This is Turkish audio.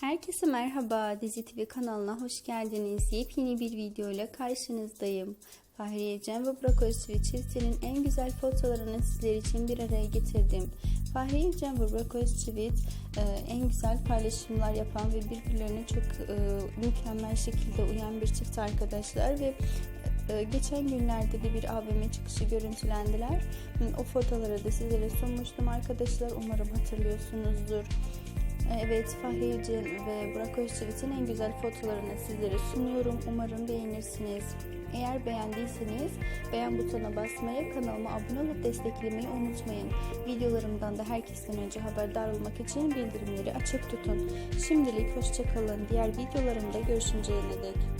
Herkese merhaba, Dizi TV kanalına hoş geldiniz. Yepyeni bir video ile karşınızdayım. Fahriye Cem ve Burak Özçivit çiftinin en güzel fotoğraflarını sizler için bir araya getirdim. Fahriye Cem ve Burak Özçivit e, en güzel paylaşımlar yapan ve birbirlerine çok e, mükemmel şekilde uyan bir çift arkadaşlar ve e, geçen günlerde de bir AVM çıkışı görüntülendiler. O fotoğrafları da sizlere sunmuştum arkadaşlar. Umarım hatırlıyorsunuzdur. Evet Fahriye Cem ve Burak Özçivit'in en güzel fotoğraflarını sizlere sunuyorum. Umarım beğenirsiniz. Eğer beğendiyseniz beğen butonuna basmayı, kanalıma abone olup desteklemeyi unutmayın. Videolarımdan da herkesten önce haberdar olmak için bildirimleri açık tutun. Şimdilik hoşçakalın. Diğer videolarımda görüşünceye dek.